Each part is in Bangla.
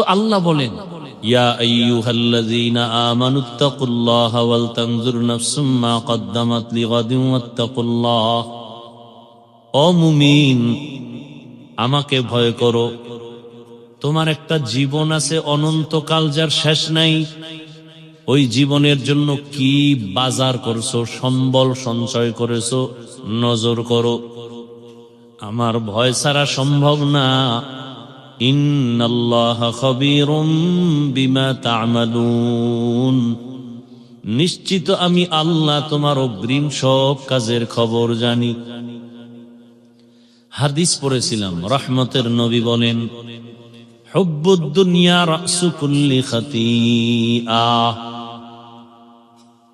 তো আল্লাহ বলেন আমাকে ভয় করো। তোমার একটা জীবন আছে অনন্তকাল যার শেষ নাই। ওই জীবনের জন্য কি বাজার করছ, সম্বল সঞ্চয় করেছ, নজর করো। আমার ভয় ছাড়া সম্ভব না। নিশ্চিত আমি আল্লাহ তোমার অগ্রিম সব কাজের খবর জানি। হাদিস পড়েছিলাম, রহমতের নবী বলেন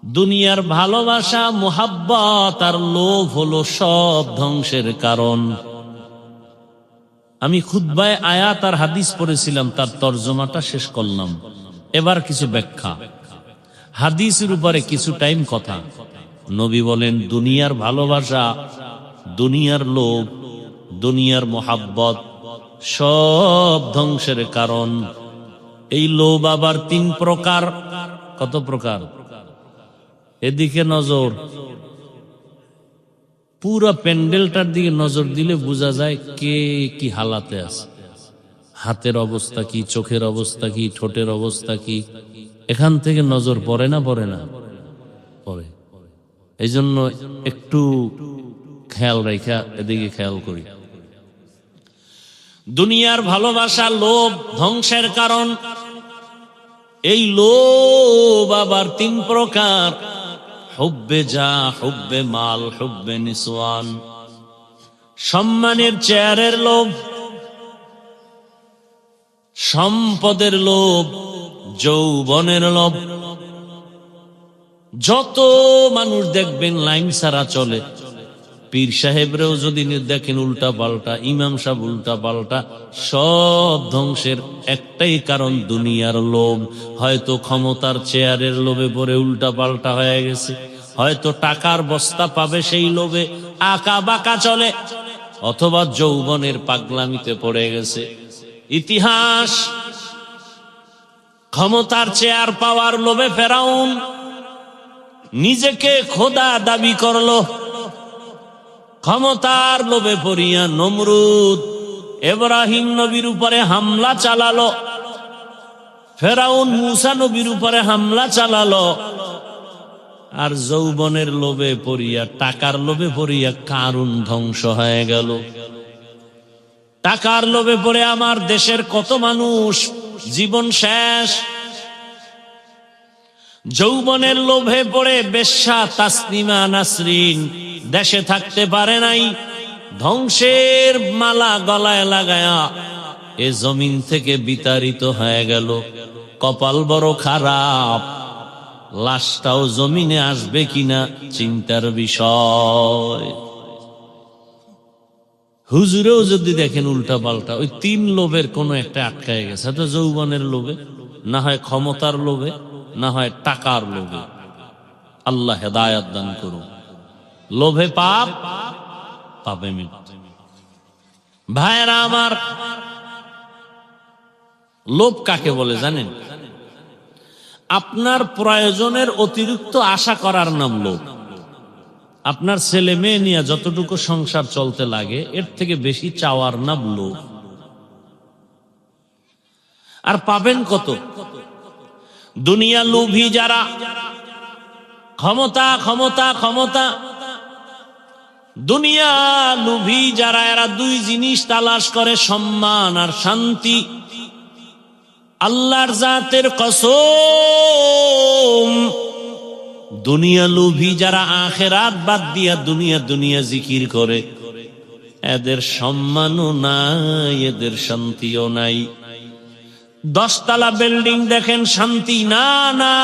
দুনিয়ার ভালোবাসা, মোহাব্বত আর লোভ হলো সব ধ্বংসের কারণ। আমি খুদ্বায় আয়াত আর হাদিস পড়েছিলাম, তার তর্জমাটা শেষ করলাম। এবার কিছু ব্যাখ্যা। হাদিসের উপরে কিছু টাইম কথা। নবী বলেন, দুনিয়ার ভালোবাসা, দুনিয়ার লোভ, দুনিয়ার মোহাব্বত, সব ধ্বংসের কারণ। এই লোভ আবার তিন প্রকার। কত প্রকার? এদিকে নজর। পুরো প্যান্ডেলটার দিকে নজর দিলে বোঝা যায় কে কি হালাতে আছে। হাতের অবস্থা কি, চোখের অবস্থা কি, ঠোঁটের অবস্থা কি, এখান থেকে নজর পড়ে না পড়ে না? পড়ে। এই জন্য একটু খেয়াল রেখা এদিকে খেয়াল করি। দুনিয়ার ভালোবাসা লোভ ধ্বংসের কারণ, এই লোভ আবার তিন প্রকার। হুব্বে যা, হুব্বে মাল, হুব্বে নিসওয়ান। সম্মানের চেয়ারের লোভ, সম্পদের লোভ, যৌবনের লোভ। যত মানুষ দেখবেন লাইন সারা চলে পীর সাহেবরেও যদি দেখেন উল্টা পাল্টা, ইমাম সাহেব উল্টা পাল্টা, সব ধ্বংসের একটাই কারণ দুনিয়ার লোভ। হয়তো ক্ষমতার চেয়ারের লোভে পরে উল্টা পাল্টা হয়ে গেছে। হয়তো টাকার বস্তা পাবে সেই লোভে, আঁকা বাঁকা চলে, অথবা যৌবনের পাগলামিতে পড়ে গেছে। ইতিহাস, ক্ষমতার চেয়ার পাওয়ার লোভে ফেরাউন নিজেকে খোদা দাবি করল। ক্ষমতার লোভে পড়িয়া নমরুদ। এব্রাহিম নবীর উপরে হামলা চালালো। ফেরাউন মুসা নবীর উপরে হামলা চালালো। আর যৌবনের লোভে পড়িয়া, টাকার লোভে পড়িয়া কারুন ধ্বংস হয়ে গেল। টাকার লোভে পড়ে আমার দেশের কত মানুষ, জীবন শেষ। যৌবনের লোভে পড়ে বেশ্যা তাসনিমা নাসরিন, দেশে থাকতে পারে নাই, ধ্বংসের মালা গলায় লাগায়া এ জমিন থেকে বিতাড়িত হয়ে গেল। কপাল বড় খারাপ, লাশটাও জমিনে আসবে কিনা চিন্তার বিষয়। হুজুরেও যদি দেখেন উল্টা পাল্টা ওই তিন লোভের কোনো একটা আটকায় গেছে তো যৌবনের লোভে, না হয় ক্ষমতার লোভে না হয় টাকার লোভে। আল্লাহ হেদায়াত দান করুন। লোভে পাপ পাবে ভাইরা আমার, লোভ কাকে বলে জানেন? আপনার প্রয়োজনের অতিরিক্ত আশা করার নাম লোভ। আপনার ছেলে মেয়ে নিয়ে যতটুকু সংসার চলতে লাগে, এর থেকে বেশি চাওয়ার নাম লোভ। আর পাবেন কত? দুনিয়া লোভী যারা, ক্ষমতা ক্ষমতা ক্ষমতা, দুনিয়া লুভি যারা, এরা দুই জিনিস তালাশ করে, সম্মান আর শান্তি। আল্লাহর জাতের কসম, দুনিয়া লুভি যারা আখেরাত বাদ দিয়া দুনিয়া দুনিয়া জিকির করে, এদের সম্মানও নাই, এদের শান্তিও নাই। দশতলা বিল্ডিং দেখেন শান্তি, না না।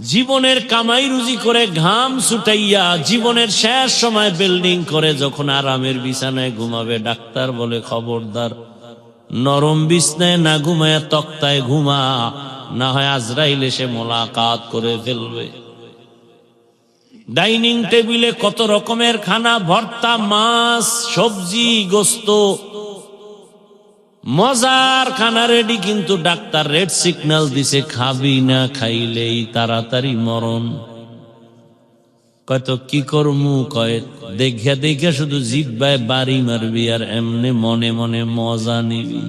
জীবনের কামাই রুজি করে ঘাম ছুটাইয়া জীবনের শেষ সময় বিল্ডিং করে, যখন আরামের বিছানায় ঘুমাবে, ডাক্তার বলে, খবরদার, নরম বিছনায় না ঘুমায়, তক্তায় ঘুমা। না হয় আজরাইল এসে মোলাকাত করে ফেলবে। ডাইনিং টেবিলে কত রকমের খানা, ভর্তা, মাছ, সবজি, গোস্ত। মজার খানা রেডি কিন্তু ডাক্তার রেড সিগন্যাল দিছে, খাবি না, খাইলেই তাড়াতাড়ি মরণ। কয়তো কি করমু? কয়, দেখিয়া দেখিয়া শুধু জিব্বায় বাড়ি মারবি আর এমনে মনে মনে মজা নিবি।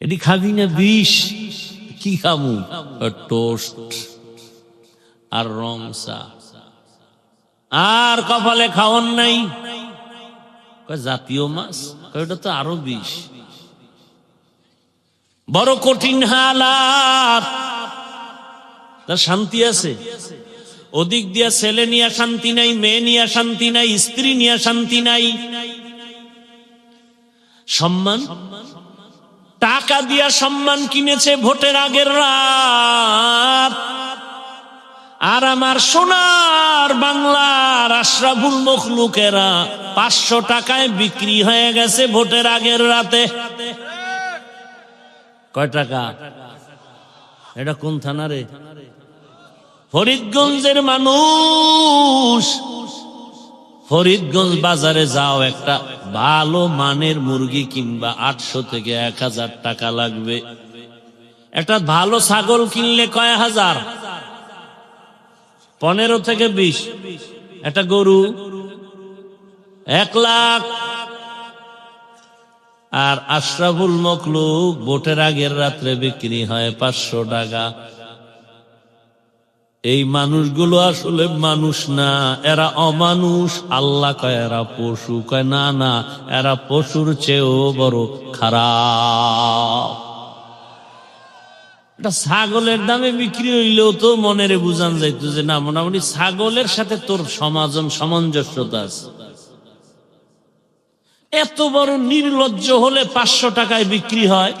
এটি খাবি না, বিষ? কি খামু টোস্ট আর রং চা। আর কপালে খাওয়ান নাই? জাতীয় মাছ? ওটা তো আরও বিষ। বড় কঠিন হালাত। তার শান্তি আছে। ওদিক দিয়া ছেলে নিয়ে শান্তি নাই, মেয়ে নিয়ে শান্তি নাই, স্ত্রী নিয়ে শান্তি নাই। সম্মান? টাকা দিয়া সম্মান কিনেছে ভোটের আগের রাত। আর আমার সোনার বাংলার আশরাফুল মখলুকেরা পাঁচশো টাকায় বিক্রি হয়ে গেছে ভোটের আগের রাতে। কয় টাকা? এটা কোন থানা রে? ফরিদগঞ্জের মানুষ। ফরিদগঞ্জ বাজারে যাও, একটা ভালো মানের মুরগি কিংবা আটশো থেকে এক হাজার টাকা লাগবে। একটা ভালো ছাগল কিনলে কয় হাজার? পনেরো থেকে বিশ। একটা গরু, এক লাখ। আর আশরাফুল মকলুক ভোটের আগের রাত্রে বিক্রি হয় পাঁচশো টাকা। এই মানুষগুলো আসলে মানুষ না, এরা অমানুষ। আল্লাহ কয়, এরা পশু। কয়, না না, এরা পশুর চেয়েও বড় খারাপ। এটা ছাগলের দামে বিক্রি হইলেও তো মনের বুঝান যাইতো যে না, মোটামুটি ছাগলের সাথে তোর সমাজন সামঞ্জস্যতা আছে। এত বড় নির্লজ্জ হলে পাঁচশো টাকায় বিক্রি হয়।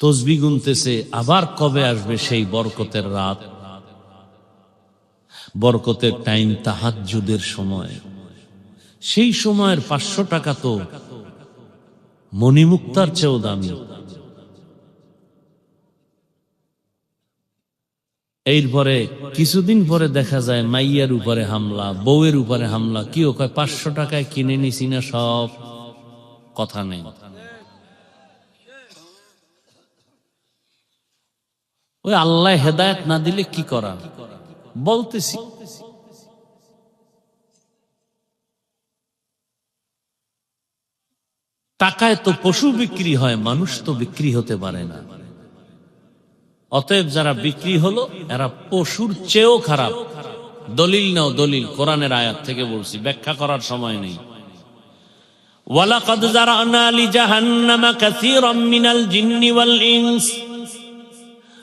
তসবি গুনতেছে, আবার কবে আসবে সেই বরকতের রাত? বরকতের টাইম তাহাজ্জুদের সময়। সেই সময়ের পাঁচশো টাকা তো মণিমুক্তার চেয়েও দামি। এরপরে কিছুদিন পরে দেখা যায় মাইয়ার উপরে হামলা, বউয়ের উপরে হামলা। কি ও কয়, পাঁচশো টাকায় কিনে নিছি না সব? কথা নেই। ওই আল্লাহ হেদায়ত না দিলে কি করা? বলতেছি। টাকায় তো পশু বিক্রি হয়, মানুষ তো বিক্রি হতে পারে না। অতএব যারা বিক্রি হলো, এরা পশুর চেয়েও খারাপ। দলিল নাও দলিল, কোরআনের আয়াত থেকে বলছি, ব্যাখ্যা করার সময় নেই। ওয়ালাকাদ জারানা লিজাহান্নামা কাসীরাম মিনাল জিন্নি ওয়াল ইনস।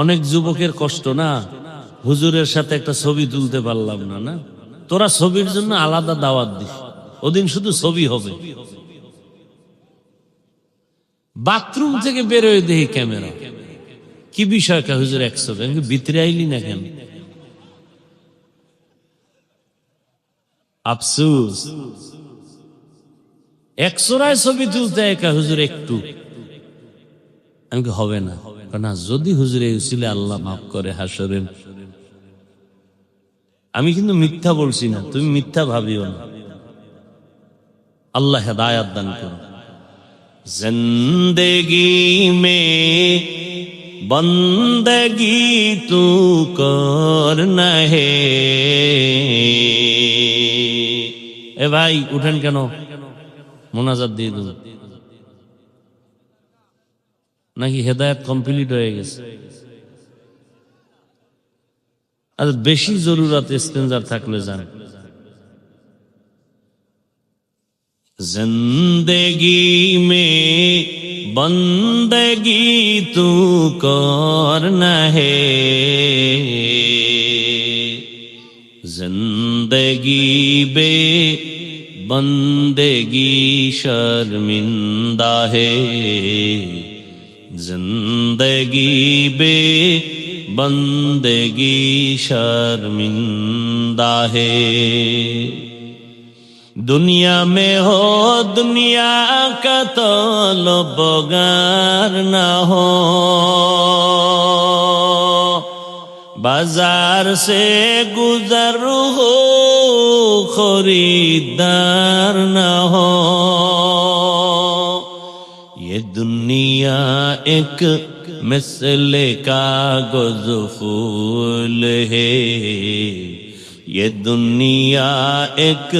অনেক যুবকের কষ্ট না? হুজুরের সাথে একটা ছবি তুলতে পারলাম না না? তোরা ছবির জন্য আলাদা দাওয়াত দিস। ওদিন শুধু ছবি হবে। বাথরুম থেকে বেরোয় দেখি ক্যামেরা। কি বিষয় হুজুর একশো ভিতরে আইলি না কেন? আফসুস। একশোরায় ছবি তুলতে একা হুজুর একটু। আমি হবে না? না। যদি হুজুরে উচিলে আল্লাহ মাফ করে হাসরেন আমি কিন্তু মিথ্যা বলছি না, তুমি মিথ্যা ভাবিও না। আল্লাহ হেদায়াত দান করুন। জিন্দগি মে বন্দগি তু কর হে এ ভাই, উঠেন কেন? মোনাজাত দিয়ে দেব নাকি হেদায়ত কমপ্লিট হয়ে গেছে আর বেশি জরুরাত স্পেঞ্জার থাকলে যান ज़िंदगी में बंदगी तू कर न है ज़िंदगी बे बंदगी शर्मिंदा है জিন্দগি বে বন্দগি শর্মিন্দা হে দুনিয়া মে হো দুনিয়া কত লোবগার না হো বাজার সে গুজর হো খরিদার না হো یہ دنیا ایک مثل کا گز پھول ہے۔ یہ دنیا ایک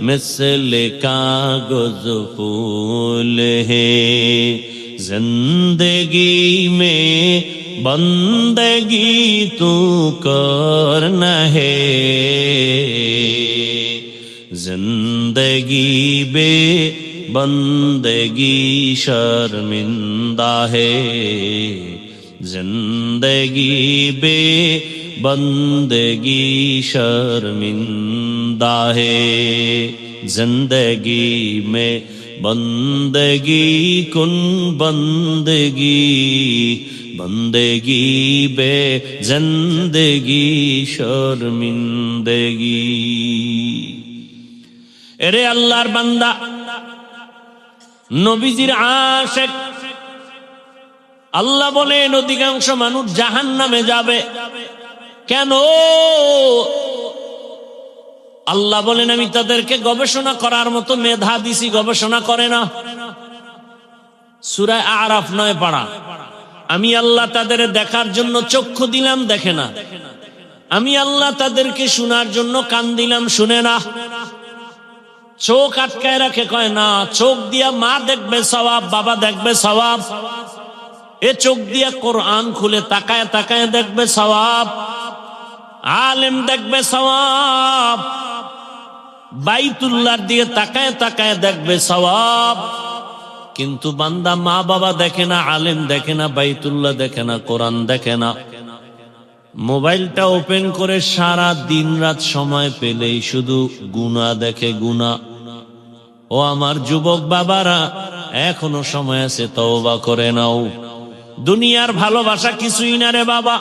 مثل کا گز پھول ہے۔ زندگی میں بندگی تو کرنا ہے۔ زندگی بے بندگی شرمندہ ہے زندگی بے بندگی شرمندہ ہے زندگی میں بندگی کن بندگی بندگی بے زندگی شرمندگی ارے اللہ بندہ নবীজির আশেক। আল্লাহ বলেন, অধিকাংশ মানুষ জাহান নামে যাবে। কেন? আল্লাহ বলেন, আমি তাদেরকে গবেষণা করার মতো মেধা দিছি, গবেষণা করে না। সুরায় আরাফ নয় পাড়া। আমি আল্লাহ তাদের দেখার জন্য চক্ষু দিলাম, দেখে না। আমি আল্লাহ তাদেরকে শোনার জন্য কান দিলাম, শুনে না। চোখ আটকায় রাখে, কয়, না, চোখ দিয়া মা দেখবে সবাব বাবা দেখবে সবাব এ চোখ দিয়া কোরআন খুলে তাকায় তাকায় দেখবে সবাব আলেম দেখবে সবাব বাইতুল্লার দিয়ে তাকায় তাকায় দেখবে সবাব কিন্তু বান্দা মা বাবা দেখে না, আলেম দেখে না, বাইতুল্লাহ দেখে না, কোরআন দেখে না। মোবাইলটা ওপেন করে সারা দিন রাত সময় পেলেই শুধু গুণা দেখে গুণা ও আমার যুবক বাবারা, এখনও সময় আছে, তওবা করে নাও। দুনিয়ার ভালোবাসা কিছুই না রে বাবা।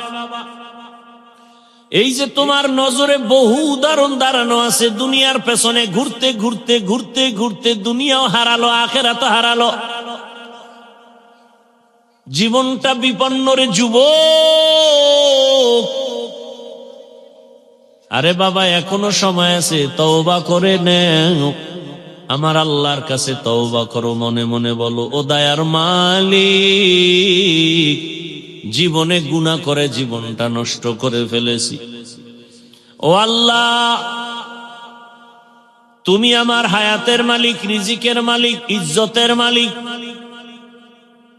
এই যে তোমার নজরে বহু উদাহরণ দাঁড়ানো আছে, দুনিয়ার পেছনে ঘুরতে ঘুরতে ঘুরতে ঘুরতে দুনিয়াও হারালো আখেরা তো হারালো। জীবনটা বিপন্ন রে যুবক। আরে বাবা, এখনও সময় আছে, তওবা করে নেও। আমার আল্লাহর কাছে তওবা করো, মনে মনে বলো, ও দায়ার মালিক, জীবনে গুণা করে জীবনটা নষ্ট করে ফেলেছি। ও আল্লাহ, তুমি আমার হায়াতের মালিক, রিজিকের মালিক, ইজ্জতের মালিক।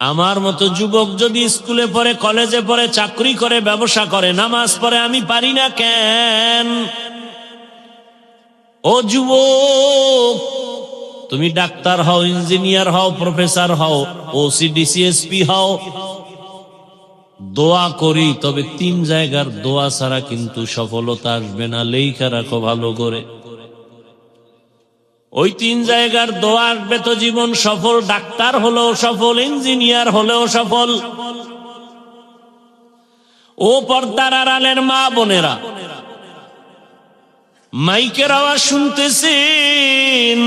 আমার মতো যুবক যদি স্কুলে পড়ে, কলেজে পড়ে, চাকরি করে, ব্যবসা করে, নামাজ পড়ে, আমি পারি না কেন? ও যুবক তুমি ডাক্তার হও, ইঞ্জিনিয়ার হও, প্রফেসর হও ওসি ডিসিএসপি হও। দোয়া করি, তবে তিন জায়গার দোয়া ছাড়া কিন্তু সফলতা আসবে না। লেখা রাখো ভালো করে। ওই তিন জায়গার দোয়া আসবে তো জীবন সফল। ডাক্তার হলেও সফল, ইঞ্জিনিয়ার হলেও সফল। ও পর্দার আড়ালের মা বোনেরা, মাইকের আওয়াজ শুনতেছেন।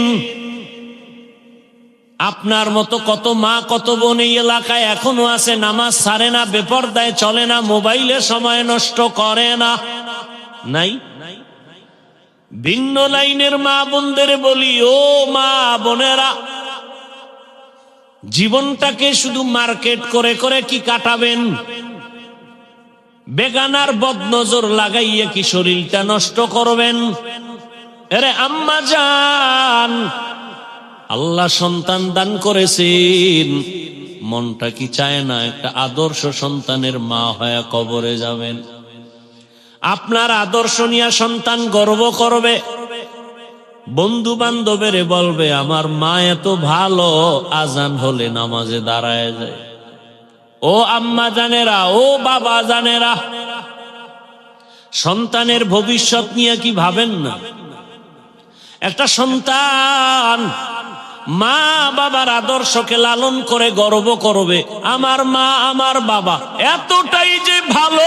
আপনার মতো কত মা, কত বোন এই এলাকায় এখনও আছে, নামাজ সারে না, বেপরদায় চলে না, মোবাইলে সময় নষ্ট করে না। নাই? ভিন্ন লাইনের মা বোনদের বলি, ও মা বোনেরা, জীবনটাকে শুধু মার্কেট করে করে কি কাটাবেন? বেগানার বদনজর লাগাইয়া কি শরীরটা নষ্ট করবেন? এরে আম্মা যান আল্লাহ সন্তান দান করেছেন। মনটা কি চায় না একটা আদর্শ সন্তানের মা হয়ে কবরে যাবেন? আপনার আদর্শ নিয়ে সন্তান গর্ব করবে। বন্ধু বান্ধবের বলবে, আমার মা এত ভালো, আজান হলে নামাজে দাঁড়ায় যায়। ও আম্মা জানেরা, ও বাবা জানেরা, সন্তানের ভবিষ্যৎ নিয়ে কি ভাবেন না? একটা সন্তান মা বাবার আদর্শকে লালন করে গর্ব করবে। আমার মা, আমার বাবা, এতটাই যে ভালো!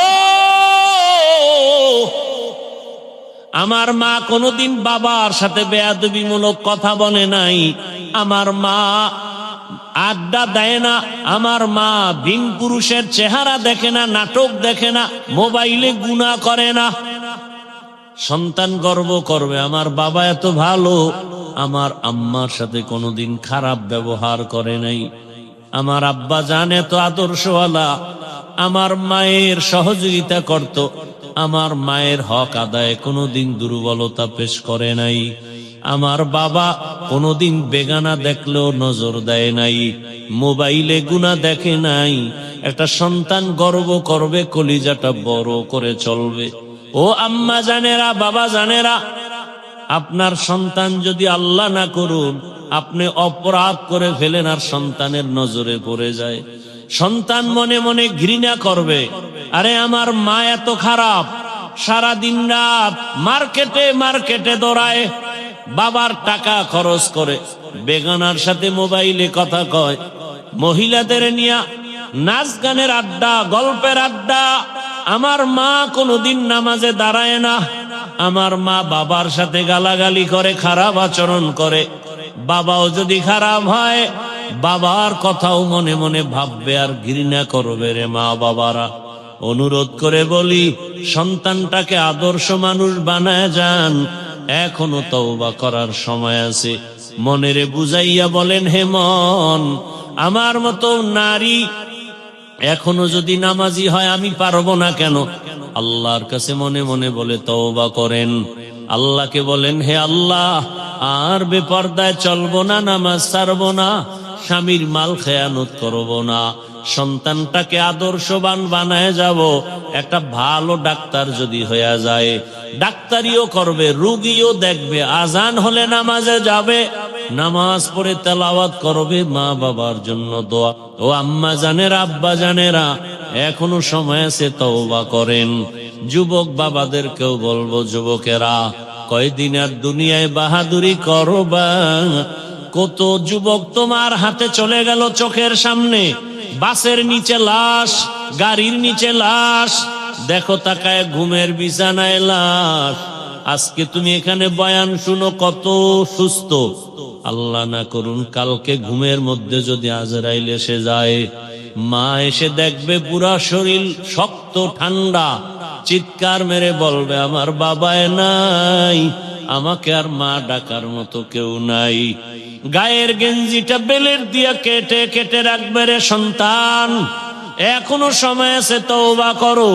আমার মা কোনোদিন বাবার সাথে বেয়াদবিমূলক কথা বলে নাই। আমার মা আড্ডা দেয় না। আমার মা দিন পুরুষের চেহারা দেখে না, নাটক দেখে না, মোবাইলে গুণা করে না। সন্তান গর্ব করবে, আমার বাবা এত ভালো। আমার আম্মার সাথে কোনোদিন খারাপ ব্যবহার করে নাই। আমার আব্বা জানে তো আদর্শওয়ালা, আমার মায়ের সহযোগিতা করত, আমার মায়ের হক আদায় কোনোদিন দুর্বলতা পেশ করে নাই। আমার বাবা কোনোদিন বেগানা দেখলেও নজর দেয় নাই, মোবাইলে গুণা দেখে নাই। একটা সন্তান গর্ব করবে, কলিজাটা বড় করে চলবে। ও আম্মা জানেরা, বাবা জানেরা আপনার সন্তান যদি আল্লাহ না করুন, আপনি অপরাধ করে ফেলেন আর সন্তানের নজরে পড়ে যায়। সন্তান মনে মনে ঘৃণা করবে। আরে আমার মা এত খারাপ। সারা দিন রাত মার্কেটে মার্কেটে দৌড়ায়, বাবার টাকা খরচ করে। বেগানার সাথে মোবাইলে কথা কয়। মহিলাদের নিয়ে নাচ গানের আড্ডা, গল্পের আড্ডা। আমার মা কোনোদিন নামাজে দাঁড়ায় না। আমার মা বাবার সাথে গালাগালি করে, খারাপ আচরণ করে। বাবাও যদি খারাপ হয়, বাবার কথাও মনে মনে ভাববে, আর ঘৃণা করবে রে মা বাবারা। অনুরোধ করে বলি, সন্তানটাকে আদর্শ মানুষ বানায় যান। এখনও তওবা করার সময় আছে। মনেরে বুঝাইয়া বলেন, হে মন, আমার মতো নারী এখনও যদি নামাজি হয়, আমি পারব না কেন? আল্লাহর কাছে মনে মনে বলে, তওবা করেন। আল্লাহকে বলেন, হে আল্লাহ, আর বেপর্দায় চলবো না, নামাজ ছাড়বো না, স্বামীর মাল খেয়ানত করব না, সন্তানটাকে আদর্শবান বানায় যাব। একটা ভালো ডাক্তার যদি হয়ে যায়, ডাক্তারিও করবে, রুগীও দেখবে, আজান হলে নামাজে যাবে। নামাজ পড়ে তেলাওয়াত করবে মা বাবার জন্য দোয়া। ও আম্মা জানেরা, আব্বা জানেরা, এখনও সময় আছে তওবা করেন। যুবক বাবাদেরকেও বলব, যুবকেরা, কয়দিন আর দুনিয়ায় বাহাদুরি করবা? কত যুবক তোমার হাতে চলে গেল চোখের সামনে। বাসের নিচে লাশ, গাড়ির নিচে লাশ, দেখো তাকায় ঘুমের বিছানায় লাশ। আজকে তুমি এখানে বয়ান শুনো কত সুস্থ। আল্লাহ না করুন, কালকে ঘুমের মধ্যে যদি আজরাইল এসে যায়, মা এসে দেখবে পুরা শরীর শক্ত, ঠান্ডা, চিৎকার মেরে বলবে, আমার বাবায় নাই, আমাকে আর মা ডাকার মতো কেউ নাই। গায়ের গেঞ্জিটা বেলের দিয়া কেটে কেটে রাখবে রে সন্তান। এখনও সময় আছে, তওবা করো।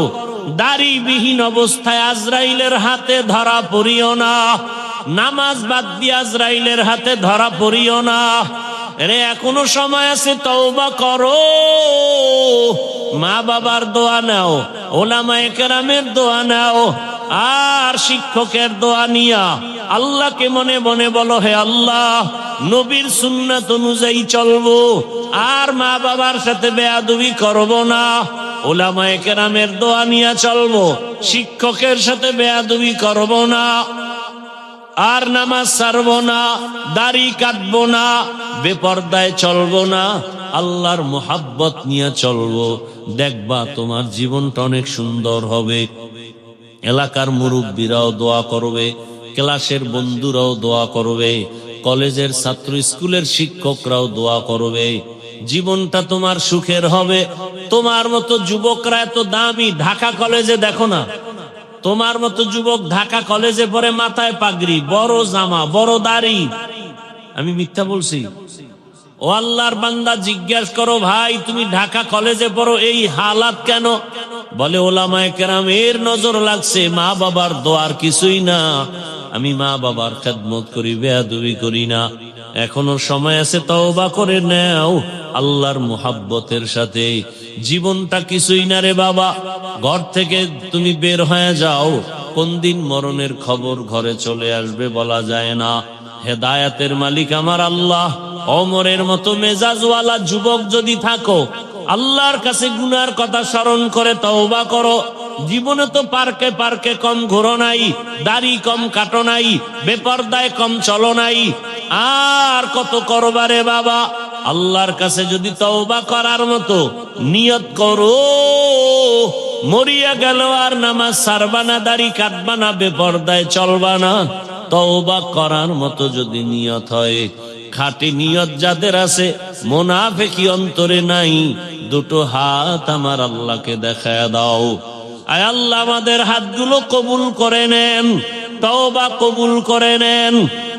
দাড়িবিহীন অবস্থায় আজরাইলের হাতে ধরা পড়িও না। নামাজ বাদ দিয়ে আজরাইলের হাতে ধরা পড়িও না। রে এখনও সময় আছে, তওবা করো। মা বাবার দোয়া নাও, ওলামায়ে কেরামের দোয়া নাও, আর শিক্ষকের দোয়া নিয়া। আল্লাহকে মনে মনে বলো, হে আল্লাহ, নবীর সুন্নাত অনুযায়ী চলবো, আর মা বাবার সাথে বেয়াদবি করব না। ওলামায়ে কেরামের দোয়া নিয়া চলবো, শিক্ষকের সাথে বেয়াদবি করব না। আর নামাজ ছাড়ব না, দাড়ি কাটবো না, বেপর্দায় চলবো না, আল্লাহর মোহাব্বত নিয়ে চলবো। দেখবা তোমার জীবনটা অনেক সুন্দর হবে। এলাকার মুরব্বীরাও দোয়া করবে, ক্লাসের বন্ধুরাও দোয়া করবে, কলেজের ছাত্র স্কুলের শিক্ষকরাও দোয়া করবে। জীবনটা তোমার সুখের হবে। তোমার মতো যুবকরা এত দামি ঢাকা কলেজে দেখো না। তোমার মতো যুবক ঢাকা কলেজে পরে মাথায় পাগড়ি, বড় জামা, বড় দাড়ি। আমি মিথ্যা বলছি। ও আল্লাহর বান্দা, জিজ্ঞাস করো, ভাই, তুমি ঢাকা কলেজে পড়ো, এই হালাত কেন? বলে, ওলামায় কেরাম, এর নজর লাগছে, মা বাবার দোয়ার কিছুই না। আমি মা বাবার খেদমত করি, বেয়াদুবি করি না। এখনও সময় আছে তওবা করে নেও। আল্লাহর মুহাব্বতের সাথে। জীবনটা কিছুই না রে বাবা। ঘর থেকে তুমি বের হয়ে যাও। কোন দিন মরণের খবর ঘরে চলে আসবে বলা যায় না। হেদায়াতের মালিক আমার আল্লাহ। অমরের মতো মেজাজওয়ালা যুবক যদি থাকো, আল্লাহর কাছে গুনার কথা স্মরণ করে তওবা করো। জীবনে তো পার্কে পার্কে কম ঘোরো নাই, দাড়ি কম কাটো নাই, বেপর্দায় কম চলো নাই। আর কত করবারে বাবা? আল্লাহর কাছে যদি তওবা করার মতো নিয়ত করো, মরিয়া গেল আর নামাজ সারবানা দাড়ি কাটবানা বেপর্দায় চলবানা তওবা করার মতো যদি নিয়ত হয়, খাটি নিয়ত যাদের আছে, মোনাফেকি অন্তরে নাই, দুটো হাত আমার আল্লাহকে দেখায় দাও। আয় আল্লাহ, আমাদের হাতগুলো কবুল করে নেন, তওবা কবুল করে নেন।